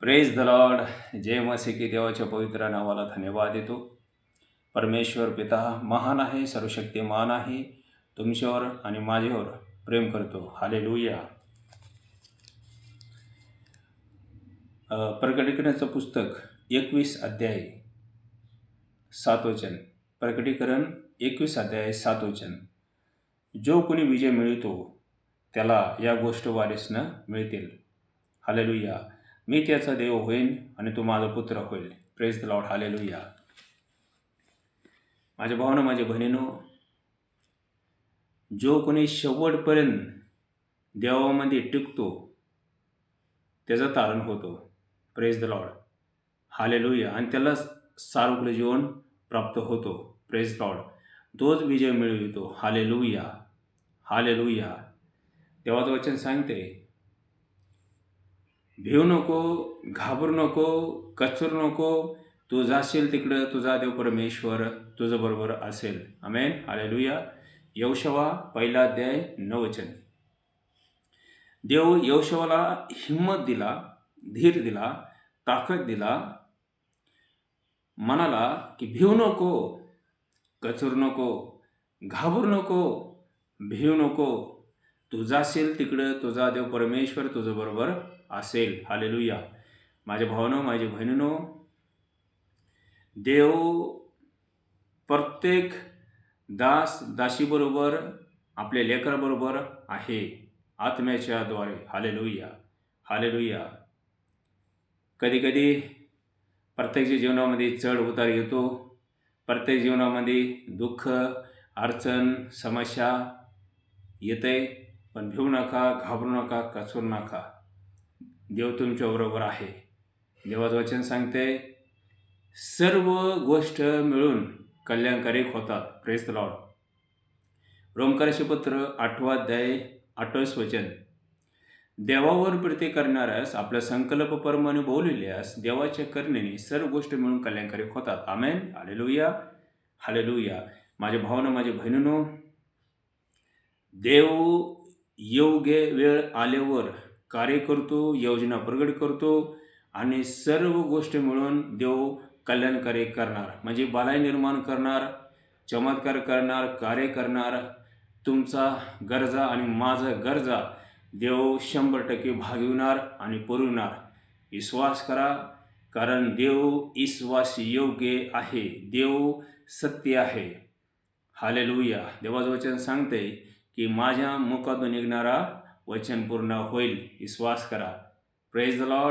Praise the lord जय मसी की देवाच्या पवित्र नावाला धन्यवाद देतो. परमेश्वर पिता महान आहे सर्वशक्तिमान आहे. तुमच्यावर आणि माझ्यावर प्रेम करतो. हाले लुया प्रकटीकरणाचं पुस्तक एकवीस अध्याय सातवचन प्रकटीकरण एकवीस अध्याय सातवचन जो कोणी विजय मिळतो त्याला या गोष्ट वारिसनं मिळतील. हालेलुया मी त्याचा देव होईन आणि तो माझा पुत्र होईल. प्रेस द लॉर्ड हालेलुया माझ्या भावना माझ्या बहिणीनो जो कोणी शेवटपर्यंत देवामध्ये टिकतो त्याचं तारण होतो. प्रेस द लॉर्ड हालेलुया आणि त्याला सार्वकुल जीवन प्राप्त होतो. प्रेस लॉर्ड तोच विजय मिळवितो. हालेलुया हालेलुया देवाचं वचन सांगते भिवू नको घाबरू नको कचरू नको. तू जाशील तिकडं तुझा देव परमेश्वर तुझं बरोबर असेल. अमेन आलेलुया यवशवा पहिला अध्याय नवचन देव यवशवाला हिंमत दिला धीर दिला ताकद दिला. म्हणाला की भिवू नको कचरू नको घाबरू नको भिवू नको तू असेल तिकडं तुझा देव परमेश्वर तुझ्याबरोबर बरोबर असेल. हालेलुया. माझ्या भावनं माझ्या बहिणीनो देव प्रत्येक दास दाशीबरोबर आपल्या लेकराबरोबर आहे. आत्म्याच्याद्वारे. हालेलुया. हालेलुया. कधीकधी प्रत्येकच्या जीवनामध्ये चढ उतार येतो प्रत्येक जीवनामध्ये दुःख अडचण समस्या येते. पण भिवू नका घाबरू नका कचरू नका. देव तुमच्याबरोबर आहे. देवाचं वचन सांगते सर्व गोष्ट मिळून कल्याणकारी होतात. प्रेस लॉर्ड रोमकाराचे पत्र आठवा अध्याय आठवस वचन. देवावर प्रीती करणाऱ्यास आपल्या संकल्प परमाने बोललेल्यास देवाच्या करणेने सर्व गोष्ट मिळून कल्याणकारी होतात. आमेन हालेलुया हालेलुया माझ्या भावना माझ्या बहिणीनो देव योग्य वेळ आल्यावर कार्य करतो योजना प्रगट करतो आणि सर्व गोष्टी मिळून देव कल्याणकारी करणार. म्हणजे बालाई निर्माण करणार चमत्कार करणार कार्य करणार. तुमचा गरजा आणि माझा गरजा देव शंभर टक्के भागविणार आणि पुरविणार. विश्वास करा कारण देव विश्वास योग्य आहे. देव सत्य आहे. हालेलुया. देवाचं वचन सांगते की माझ्या मुखातून निघणारा वचन पूर्ण होईल. विश्वास करा. Praise the Lord